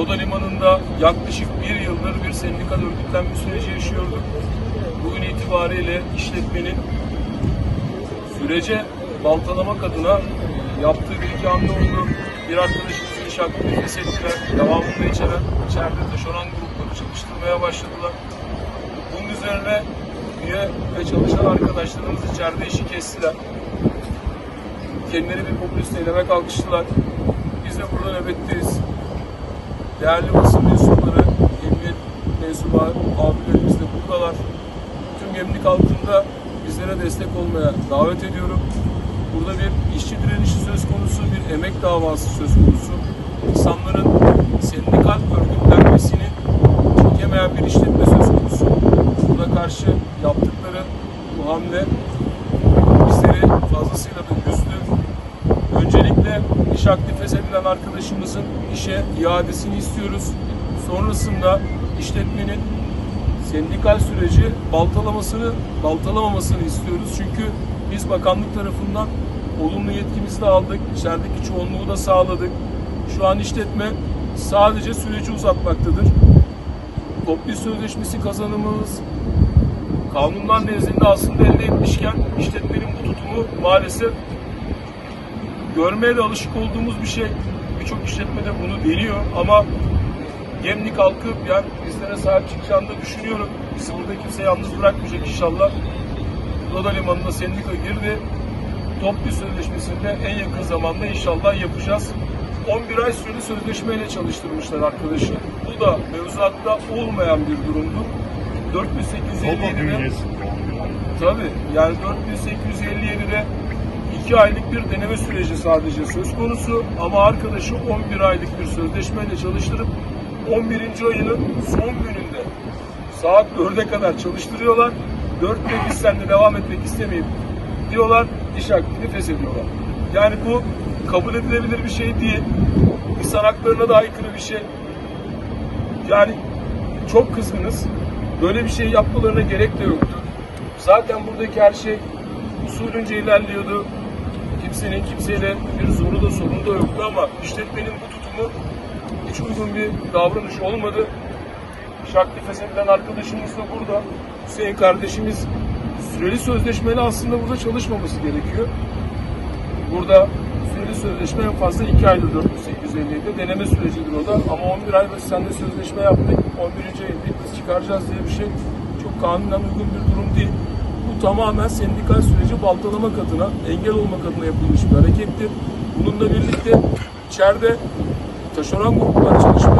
Roda Limanı'nda yaklaşık bir yıldır bir sendikal örgütlenme süreci yaşıyorduk. Bugün itibariyle işletmenin sürece baltalamak adına yaptığı bir iki hamle oldu. Bir arkadaşımızın iş hakkını feshettiler. Devamında içeren, içeride taşeron grupları çalıştırmaya başladılar. Bunun üzerine üye ve çalışan arkadaşlarımız içeride işi kestiler. Kendileri bir popülist eyleme kalkıştılar. Biz de burada nöbetteyiz. Değerli basın mensupları, emniyet mensubu abilerimiz de buradalar. Tüm gemlik halkında bizlere destek olmaya davet ediyorum. Burada bir işçi direnişi söz konusu, bir emek davası söz konusu. İnsanların sendikal örgütlenmesini çekemeyen bir işletme söz konusu. Buna karşı yaptıkları bu hamle bizleri fazlasıyla da üzdü. Öncelikle iş aktif feshedilen arkadaşımızın işe iadesini istiyoruz. Sonrasında işletmenin sendikal süreci baltalamasını, baltalamamasını istiyoruz. Çünkü biz bakanlık tarafından olumlu yetkimizi de aldık. İçerideki çoğunluğu da sağladık. Şu an işletme sadece süreci uzatmaktadır. Toplu sözleşmesi kazanımımız kanunlar nezdinde aslında elde etmişken işletmenin bu tutumu maalesef görmeye de alışık olduğumuz bir şey. Birçok işletmede bunu deniyor ama Gemlik halkı yani bizlere sahip çıkacağını da düşünüyorum. Bizi burada kimse yalnız bırakmayacak inşallah. Roda Limanı'na sendika girdi. Toplu sözleşmesinde en yakın zamanda inşallah yapacağız. 11 ay süreli sözleşmeyle çalıştırmışlar arkadaşı. Bu da mevzuatta olmayan bir durumdu. 4857'de Tabii yani 4857'de 2 aylık bir deneme süreci sadece söz konusu ama arkadaşı 11 aylık bir sözleşmeyle çalıştırıp 11. ayının son gününde saat 4'e kadar çalıştırıyorlar. 4'te biz seninle devam etmek istemeyip diyorlar iş akdini feshediyorlar. Yani bu kabul edilebilir bir şey değil. İnsan haklarına da aykırı bir şey. Yani çok kızgınız. Böyle bir şey yapmalarına gerek de yoktu. Zaten buradaki her şey usulünce ilerliyordu. Kimsenin kimseyle bir zoru da sorunu da yoktu ama işletmenin bu tutumu hiç uygun bir davranış olmadı. Şakti feshedilen arkadaşımız da burada. Hüseyin kardeşimiz süreli sözleşmeli aslında burada çalışmaması gerekiyor. Burada süreli sözleşme en fazla 2 aydır 4857'de deneme sürecidir o da. Ama 11 ay biz seninle sözleşme yaptık. 11. ayında biz çıkaracağız diye bir şey çok kanunen uygun bir durum değil. Bu tamamen sendikal süreci baltalamak adına, engel olmak adına yapılmış bir harekettir. Bununla birlikte içeride taşeron gruplar çalışmaya